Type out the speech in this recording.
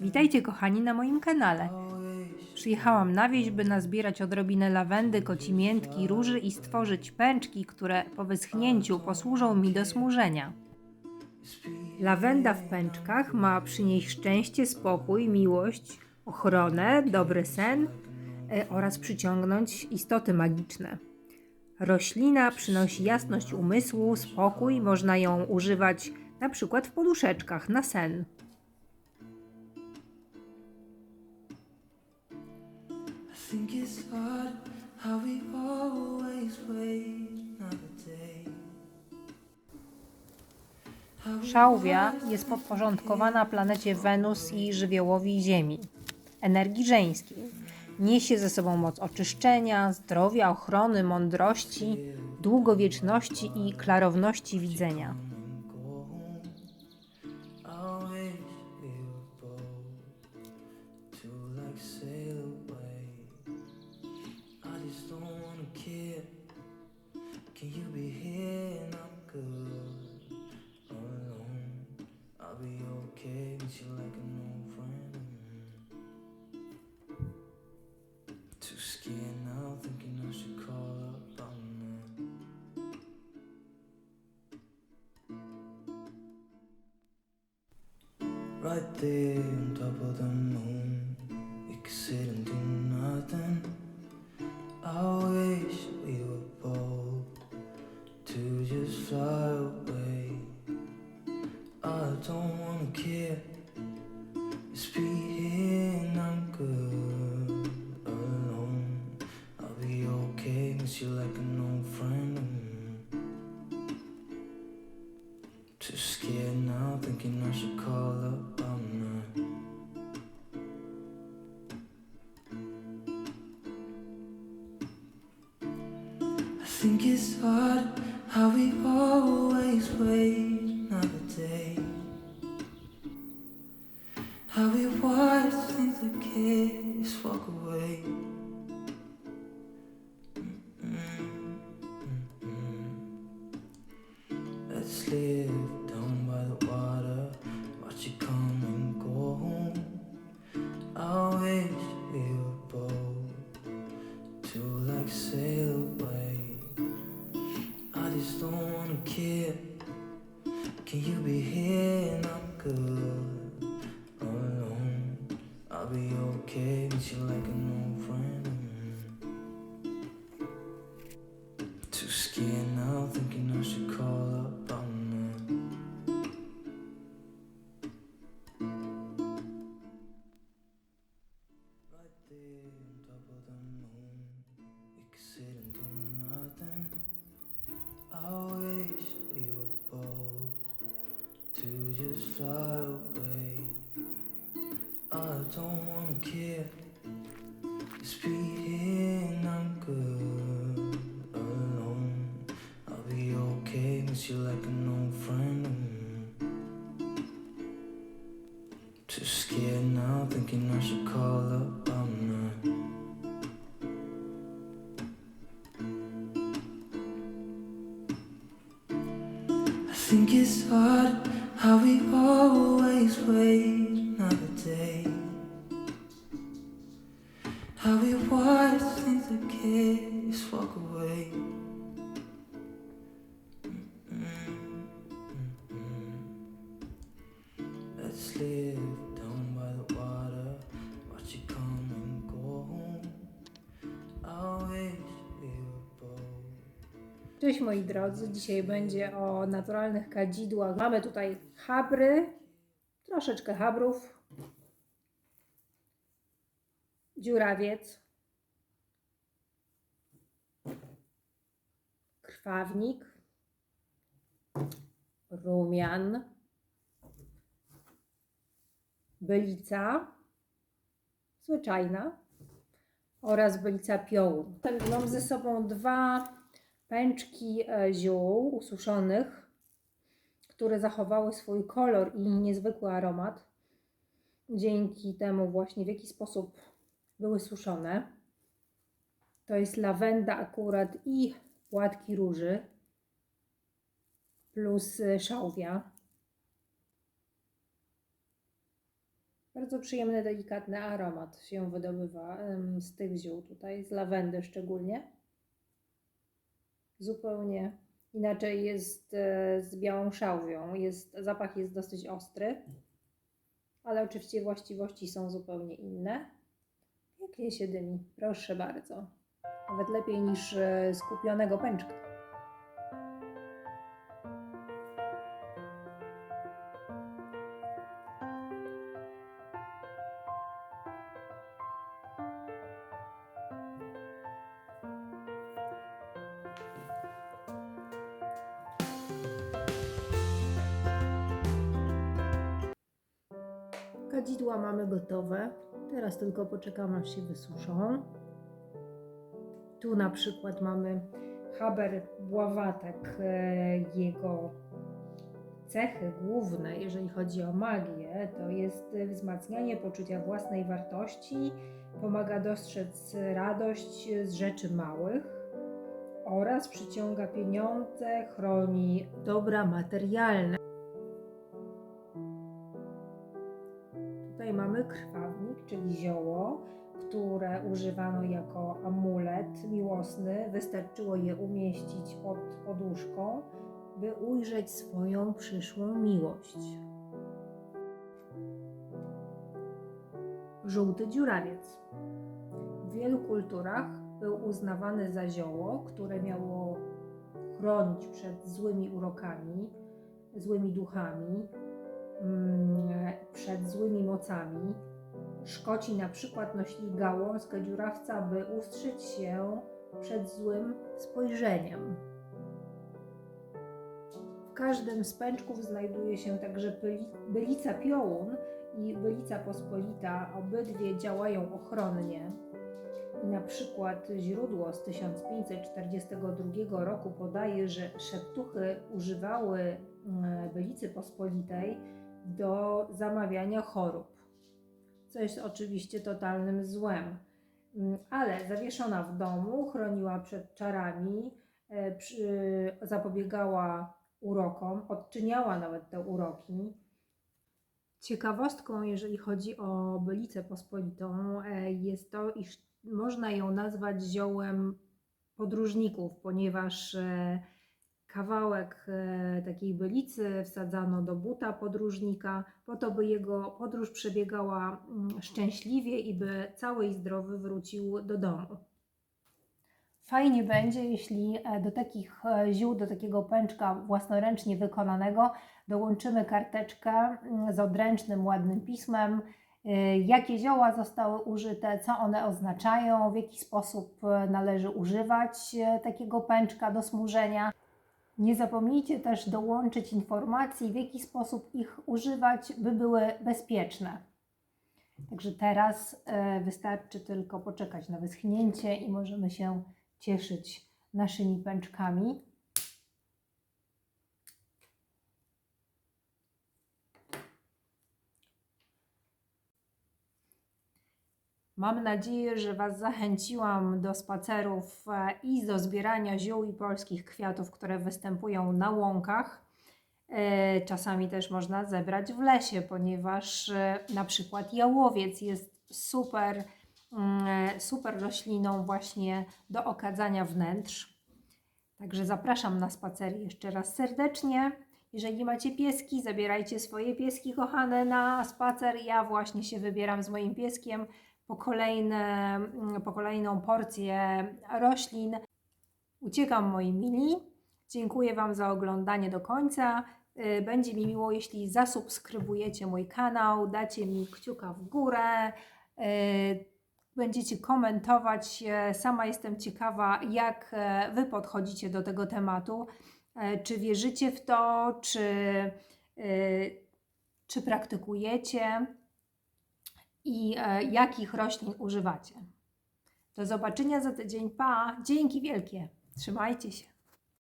Witajcie kochani na moim kanale. Przyjechałam na wieś, by nazbierać odrobinę lawendy, kocimiętki, róży i stworzyć pęczki, które po wyschnięciu posłużą mi do smużenia. Lawenda w pęczkach ma przynieść szczęście, spokój, miłość, ochronę, dobry sen e, oraz przyciągnąć istoty magiczne. Roślina przynosi jasność umysłu, spokój, można ją używać na przykład w poduszeczkach na sen. Szałwia jest podporządkowana planecie Wenus i żywiołowi Ziemi, energii żeńskiej. Niesie ze sobą moc oczyszczenia, zdrowia, ochrony, mądrości, długowieczności i klarowności widzenia. go home. I wish Right there on top of the moon, we could sit and do nothing. I wish we were bold to just fly think it's odd how we always wait another day. How we watch things that kids walk away. Mm-mm, mm-mm. Let's live don't wanna care. Can you be here and I'm good alone? I'll be okay with you like an old friend. Don't wanna care. Just be I'm good alone. I'll be okay, miss you like an old friend. Too scared now, thinking I should call up on that. I think it's hard how we always wait Cześć moi drodzy, dzisiaj będzie o naturalnych kadzidłach. Mamy tutaj habry, troszeczkę habrów, dziurawiec, krwawnik, rumian, bylica. Zwyczajna. Oraz bylica piołun. Mam ze sobą dwa pęczki e, ziół ususzonych, które zachowały swój kolor i niezwykły aromat. Dzięki temu właśnie w jaki sposób były suszone. To jest lawenda akurat i płatki róży. plus y, szałwia. Bardzo przyjemny, delikatny aromat się wydobywa z tych ziół tutaj, z lawendy szczególnie. Zupełnie inaczej jest e, z białą szałwią. Jest, zapach jest dosyć ostry, ale oczywiście właściwości są zupełnie inne. Pięknie się dymi, proszę bardzo. Nawet lepiej niż e, z kupionego pęczka. Kadzidła mamy gotowe. Teraz tylko poczekam aż się wysuszą. Tu na przykład mamy haber bławatek. e, Jego cechy główne, jeżeli chodzi o magię, to jest wzmacnianie poczucia własnej wartości, pomaga dostrzec radość z rzeczy małych oraz przyciąga pieniądze, chroni dobra materialne. Krwawnik, czyli zioło, które używano jako amulet miłosny. Wystarczyło je umieścić pod poduszką, by ujrzeć swoją przyszłą miłość. Żółty dziurawiec. W wielu kulturach był uznawany za zioło, które miało chronić przed złymi urokami, złymi duchami, przed złymi mocami. Szkoci na przykład nosili gałązkę dziurawca, by ustrzec się przed złym spojrzeniem. W każdym z pęczków znajduje się także byli- bylica piołun i bylica pospolita. Obydwie działają ochronnie. Na przykład źródło z 1542 roku podaje, że szeptuchy używały mm, bylicy pospolitej do zamawiania chorób, co jest oczywiście totalnym złem. Mm, Ale zawieszona w domu chroniła przed czarami, e, zapobiegała urokom, odczyniała nawet te uroki. Ciekawostką, jeżeli chodzi o bylicę pospolitą, e, jest to, iż można ją nazwać ziołem podróżników, ponieważ e, kawałek e, takiej bylicy wsadzano do buta podróżnika, po to, by jego podróż przebiegała mm, szczęśliwie i by cały i zdrowy wrócił do domu. Fajnie będzie, jeśli e, do takich e, ziół, do takiego pęczka własnoręcznie wykonanego dołączymy karteczkę mm, z odręcznym, ładnym pismem, jakie zioła zostały użyte, co one oznaczają, w jaki sposób należy używać takiego pęczka do smużenia. Nie zapomnijcie też dołączyć informacji, w jaki sposób ich używać, by były bezpieczne. Także teraz e, wystarczy tylko poczekać na wyschnięcie i możemy się cieszyć naszymi pęczkami. Mam nadzieję, że Was zachęciłam do spacerów e, i do zbierania ziół i polskich kwiatów, które występują na łąkach. E, Czasami też można zebrać w lesie, ponieważ e, na przykład jałowiec jest super, mm, super rośliną właśnie do okadzania wnętrz. Także zapraszam na spacery jeszcze raz serdecznie. Jeżeli macie pieski, zabierajcie swoje pieski kochane na spacer. Ja właśnie się wybieram z moim pieskiem po, kolejne, mm, po kolejną porcję roślin. Uciekam moi mili. Dziękuję Wam za oglądanie do końca. Y, Będzie mi miło, jeśli zasubskrybujecie mój kanał, dacie mi kciuka w górę, y, będziecie komentować. E, Sama jestem ciekawa, jak Wy podchodzicie do tego tematu. Czy wierzycie w to, czy, y, czy praktykujecie i e, jakich roślin używacie. Do zobaczenia za tydzień. Pa! Dzięki wielkie. Trzymajcie się.